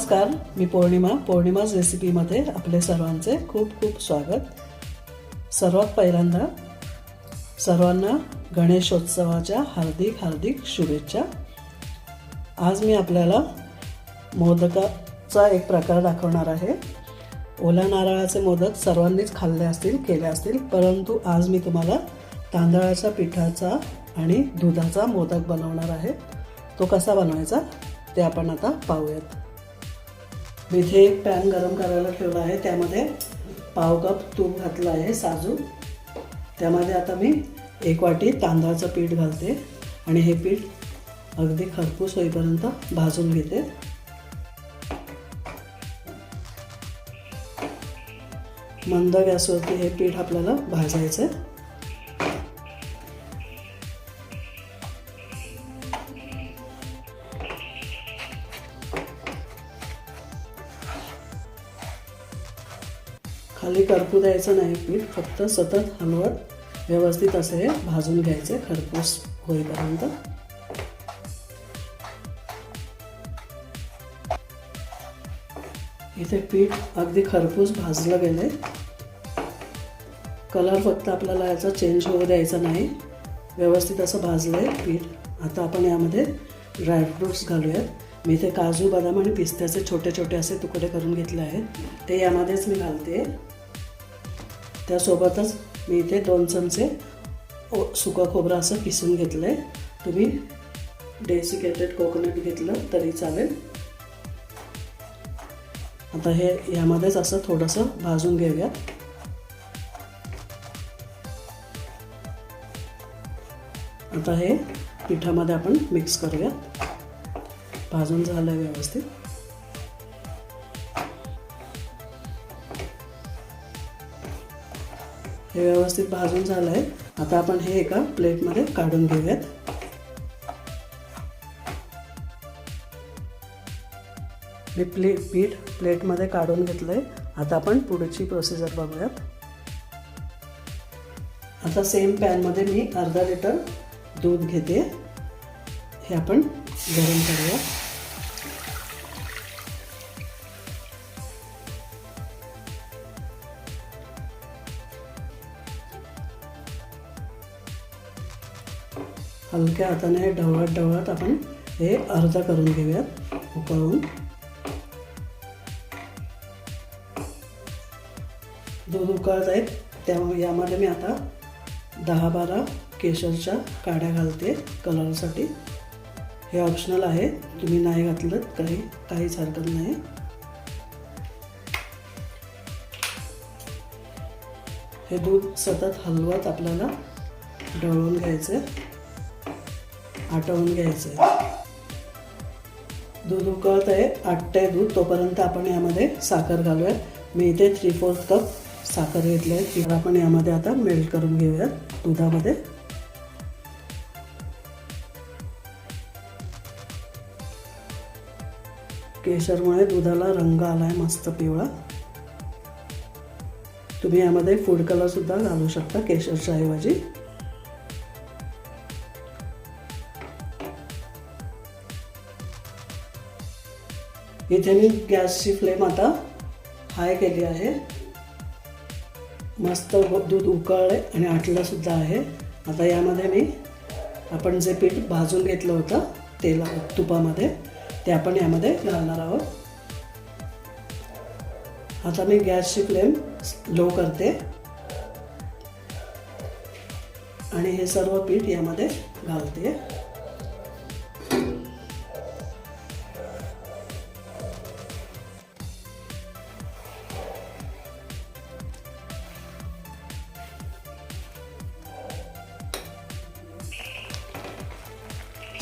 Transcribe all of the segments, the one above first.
नमस्कार मी पौर्णिमा पौर्णिमाज रेसिपीमध्ये आपले सर्वांचे खूप खूप स्वागत. सर्वात पहिल्यांदा सर्वांना गणेशोत्सवाच्या हार्दिक हार्दिक शुभेच्छा. आज मी आपल्याला मोदकाचा एक प्रकार दाखवणार आहे. ओल्या नारळाचे मोदक सर्वांनीच खाल्ले असतील केले असतील परंतु आज मी तुम्हाला तांदळाच्या पिठाचा आणि दुधाचा मोदक बनवणार आहे. तो कसा बनवायचा ते आपण आता पाहूयात. मी इथे एक पॅन गरम करायला ठेवला आहे. त्यामध्ये पाव कप तूप घातलं आहे साजू त्यामध्ये आता मी एक वाटी तांदळाचं पीठ घालते आणि हे पीठ अगदी खरपूस होईपर्यंत भाजून घेते. मंद गॅसवरती हे पीठ आपल्याला भाजायचं खाली करपू द्यायचं नाही पीठ फक्त सतत हलवत व्यवस्थित असे हे भाजून घ्यायचे खरपूस होईपर्यंत. इथे पीठ अगदी खरपूस भाजलं गेले कलर फक्त आपल्याला याचा चेंज होऊ द्यायचा नाही. व्यवस्थित असं भाजलं आहे पीठ. आता आपण यामध्ये ड्रायफ्रूट्स घालूयात. मी इथे काजू बदाम आणि पिस्त्याचे छोटे छोटे असे तुकडे करून घेतले आहेत. ते यामध्येच मी घालते. त्यासोबतच मी इथे दोन चमचे ओ सुकं खोबरं असं किसून घेतलं आहे तुम्ही डेसिकेटेड कोकोनट घेतलं तरी चालेल. आता हे यामध्येच असं थोडंसं भाजून घेऊया आता हे पिठामध्ये आपण मिक्स करूया भाजून झालं आहे व्यवस्थित. हे व्यवस्थित भाजून झालं आहे आता आपण हे एका प्लेटमध्ये काढून घेऊयात. मी प्ले पीठ प्लेटमध्ये काढून घेतलं आहे आता आपण पुढची प्रोसिजर बघूयात. आता सेम पॅनमध्ये मी अर्धा लिटर दूध घेते. हे आपण गरम करूया हलक्या हाताने ढवळत ढवळत आपण हे अर्ध करून घेऊयात. उकळून. दूध उकळत आहेत त्यामुळे यामध्ये मी आता दहा बारा केशरच्या काड्या घालते कलरसाठी. हे ऑप्शनल आहे. तुम्ही नाही घातलं काही काहीच हरकत नाही. हे दूध सतत हलवत आपल्याला ढवळून घ्यायचं आटवून घ्यायचं दूध उकळत आहे आटतंय दूध. तोपर्यंत आपण यामध्ये साखर घालूयात. मी इथे थ्री फोर्थ कप साखर घेतली आहे ती आपण यामध्ये आता मेल्ट करून घेऊयात दुधामध्ये. केशरमुळे दुधाला रंग आलाय मस्त पिवळा. तुम्ही यामध्ये फूड कलर सुद्धा घालू शकता केशरच्या ऐवजी. इथे मी गॅसची फ्लेम आता हाय केली आहे. मस्त दूध उकळले आणि आटलंसुद्धा आहे. आता यामध्ये मी आपण जे पीठ भाजून घेतलं होतं तेला तुपामध्ये ते आपण यामध्ये घालणार आहोत. आता मी गॅसची फ्लेम लो करते. आणि हे सर्व पीठ यामध्ये घालते.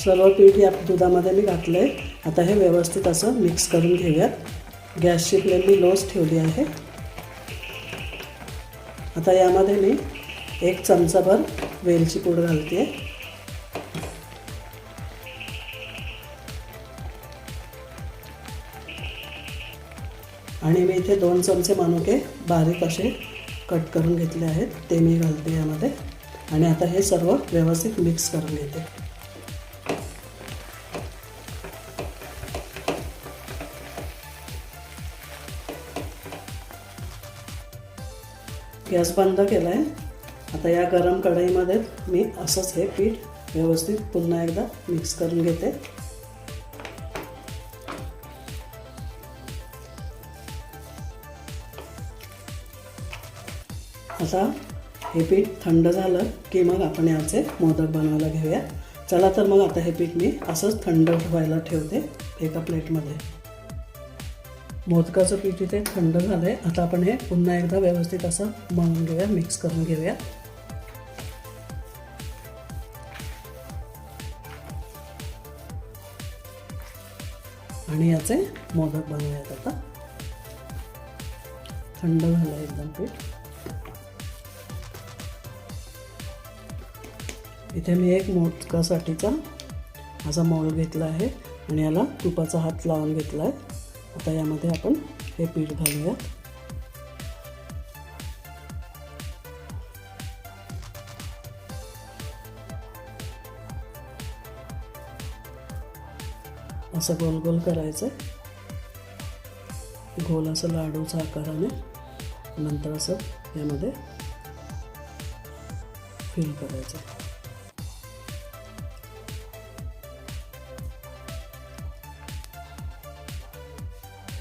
सर्व पीठ या दुधामध्ये मी घातलं आहे आता हे व्यवस्थित असं मिक्स करून घेऊयात. गॅसची फ्लेम मी लोच ठेवली आहे. आता यामध्ये मी एक चमचाभर वेलची पूड घालते आणि मी इथे दोन चमचे मनुके बारीक असे कट करून घेतले आहेत. ते मी घालते यामध्ये. आणि आता हे सर्व व्यवस्थित मिक्स करून घेते. गॅस बंद केला आहे आता या गरम कढईमध्ये मी असंच हे पीठ व्यवस्थित पुन्हा एकदा मिक्स करून घेते. आता हे पीठ थंड झालं की मग आपण याचे मोदक बनवायला घेऊया. चला तर मग आता हे पीठ मी असंच थंड व्हायला ठेवते एका प्लेटमध्ये. मोदकाचं पीठ इथे थंड झालं आहे आता आपण हे पुन्हा एकदा व्यवस्थित असं मळून घेऊया मिक्स करून घेऊया. आणि याचे मोदक बनवूयात आता. थंड झालं आहे एकदम पीठ. इथे मी एक मोदकासाठीचा असा मॉल घेतला आहे आणि याला तुपाचा हात लावून घेतला आहे आता यामध्ये आपण हे पीठ घालूया. असं गोल गोल करायचं. गोल असं लाडूचा आकाराने. नंतर असं यामध्ये फिल करायचं.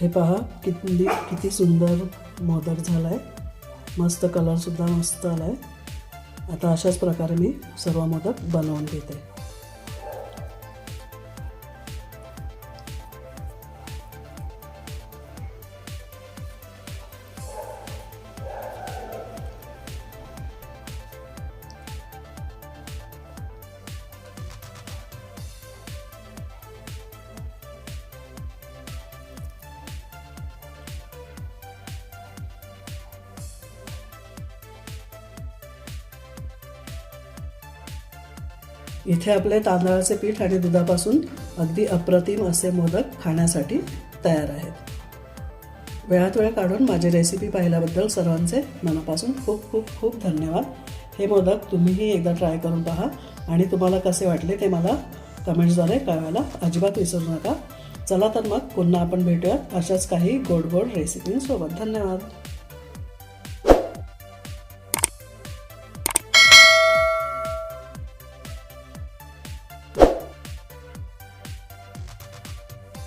हे पहा किती किती सुंदर मोदक झाला आहे मस्त कलरसुद्धा मस्त आला आहे आता अशाच प्रकारे मी सर्व मोदक बनवून घेते. इथे आपले तांदळाचे पीठ आणि दुधापासून अगदी अप्रतिम असे मोदक खाण्यासाठी तयार आहेत. वेळात वेळ काढून माझी रेसिपी पाहिल्याबद्दल सर्वांचे मनापासून खूप खूप खूप धन्यवाद. हे मोदक तुम्हीही एकदा ट्राय करून पहा आणि तुम्हाला कसे वाटले ते मला कमेंट्सद्वारे कळवायला अजिबात विसरू नका. चला तर मग पुन्हा आपण भेटूयात अशाच काही गोड गोड रेसिपींसोबत धन्यवाद.